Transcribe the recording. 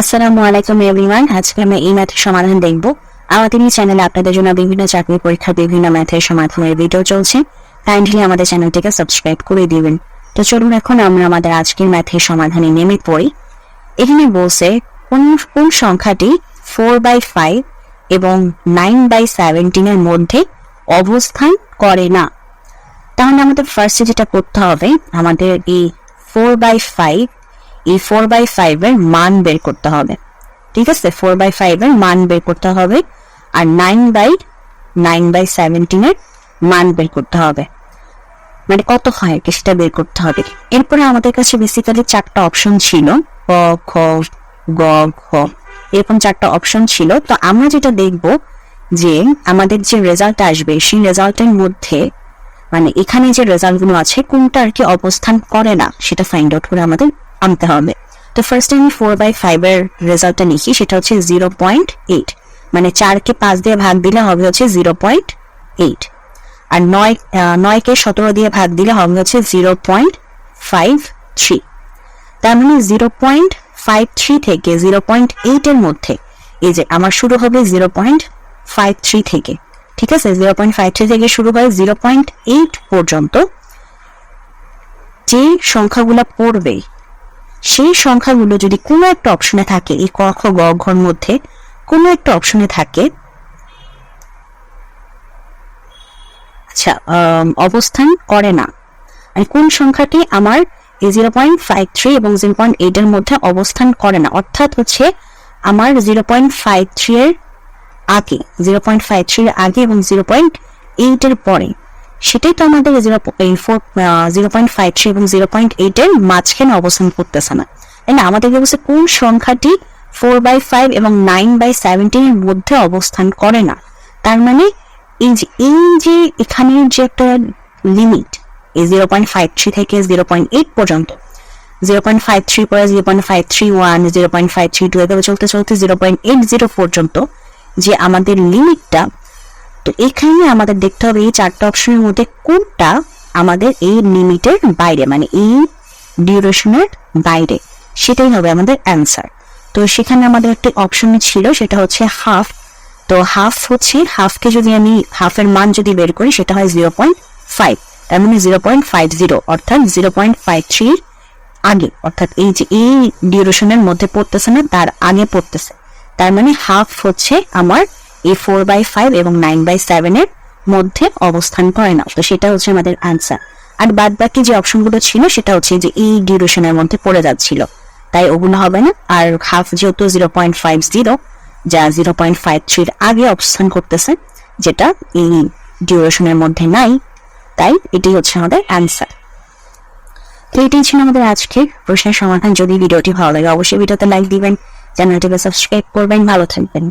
আসসালামু আলাইকুম এভরিওয়ান, আজকে আমরা এই ম্যাথের সমাধান দেখব। আমাদের এই চ্যানেলে আপনাদের জন্য বিভিন্ন চাকরি পরীক্ষার বিভিন্ন ম্যাথের সমাধানের ভিডিও চলছে। কাইন্ডলি আমাদের চ্যানেলটিকে সাবস্ক্রাইব করে দিবেন। তো চলুন এখন আমরা আমাদের আজকের ম্যাথের সমাধানে নেমে পড়ি। এখানে বলছে কোন কোন সংখ্যাটি ফোর বাই ফাইভ এবং নাইন বাই সেভেন্টিনের মধ্যে অবস্থান করে না। তাহলে আমাদের ফার্স্টে যেটা করতে হবে, আমাদের এই ফোর বাই ফাইভ এই ফোর বাই ফাইভ এর মান বের করতে হবে। ঠিক আছে? ফোর বাই ফাইভ এর মান বের করতে হবে আর নাইন বাই নাইন বাই সেভেন্টিনের মান বের করতে হবে। মানে কত হয়? কি সেটা বের করতে হবে। এরপরে আমাদের কাছে বেসিক্যালি চারটা অপশন ছিল। ক, খ, গ, ঘ। এরকম চারটা অপশন ছিল। তো আমরা যেটা দেখব যে আমাদের যে রেজাল্ট আসবে, সেই রেজাল্টের মধ্যে মানে এখানে যে রেজাল্টগুলো আছে, কোনটা আর কি অবস্থান করে না, সেটা ফাইন্ড আউট করে আমাদের আনতে হবে। তো ফার্স্ট আমি ফোর বাই ফাইভ এর রেজাল্টটা লিখি, সেটা হচ্ছে জিরো পয়েন্ট এইট মানে চারকে পাঁচ দিয়ে ভাগ দিলে হবে হচ্ছে জিরো পয়েন্ট এইট আর নয় নয়কে সতেরো দিয়ে ভাগ দিলে হবে হচ্ছে জিরো পয়েন্ট ফাইভ থ্রি তার মানে জিরো পয়েন্ট ফাইভ থ্রি থেকে জিরো পয়েন্ট এইট এর মধ্যে, এই যে আমার শুরু হবে জিরো পয়েন্ট ফাইভ থ্রি থেকে, ঠিক আছে? জিরো পয়েন্ট ফাইভ থ্রি থেকে শুরু হয় জিরো পয়েন্ট এইট পর্যন্ত। যে সংখ্যাগুলো পড়বে সেই সংখ্যাগুলো যদি কোনো একটা অপশনে থাকে, এই ক, খ, গ ঘর মধ্যে কোনো একটা অপশনে থাকে আচ্ছা অবস্থান করে না। মানে কোন সংখ্যাটি আমার জিরো পয়েন্ট ফাইভ থ্রি এবং জিরো পয়েন্ট এইট এর মধ্যে অবস্থান করে না। অর্থাৎ হচ্ছে আমার জিরো পয়েন্ট ফাইভ থ্রি এর আগে জিরো পয়েন্ট ফাইভ থ্রির আগে এবং জিরো পয়েন্ট এইট এর পরে। সেটাই তো আমাদের zero four zero point five three এবং জিরো পয়েন্ট এইট এর মাঝখানে অবস্থান করতেছে না। তাই না? আমাদেরকে বলছে কোন সংখ্যাটি ফোর বাই ফাইভ এবং নাইন বাই সেভেন্টিনের মধ্যে অবস্থান করে না। তার মানে এই যে এই যে এখানের যে একটা লিমিট এই জিরো পয়েন্ট ফাইভ থ্রি থেকে জিরো পয়েন্ট এইট পর্যন্ত জিরো পয়েন্ট ফাইভ থ্রি পরে zero point five three one zero point five three two এভাবে চলতে চলতে জিরো পয়েন্ট এইট জিরো পর্যন্ত যে আমাদের লিমিটটা তো এখানে আমাদের দেখতে হবে এই চারটা অপশনের মধ্যে কোনটা আমাদের এই লিমিটের বাইরে মানে এই ডিউরেশনের বাইরে, সেটাই হবে আমাদের অ্যান্সার তো সেখানে আমাদের একটি অপশন ছিল, সেটা হচ্ছে হাফ তো হাফ হচ্ছে হাফকে যদি আমি হাফের মান যদি বের করি, সেটা হয় জিরো পয়েন্ট ফাইভ তার মানে জিরো পয়েন্ট ফাইভ জিরো অর্থাৎ জিরো পয়েন্ট ফাইভ থ্রির আগে, অর্থাৎ এই যে এই ডিউরেশনের মধ্যে পড়তেছে না, তার আগে পড়তেছে। তার মানে হাফ হচ্ছে আমার এই ফোর বাই ফাইভ এবং নাইন বাই সেভেনের মধ্যে অবস্থান করে না। তো সেটা হচ্ছে আমাদের আনসার আর বাদ বাকি যে অপশনগুলো ছিল, সেটা হচ্ছে যে এই ডিউরেশনের মধ্যে পড়ে যাচ্ছিল। তাই ওগুলো হবে না। আর হাফ যেহেতু জিরো পয়েন্ট ফাইভ জিরো যা জিরো পয়েন্ট ফাইভ থ্রির আগে অবস্থান করতেছে, যেটা এই ডিউরেশনের মধ্যে নাই, তাই এটি হচ্ছে আমাদের অ্যান্সার তো এটাই ছিল আমাদের আজকের প্রশ্নের সমাধান। যদি ভিডিওটি ভালো লাগে, অবশ্যই ভিডিওতে লাইক দিবেন, চ্যানেলটিকে সাবস্ক্রাইব করবেন। ভালো থাকবেন।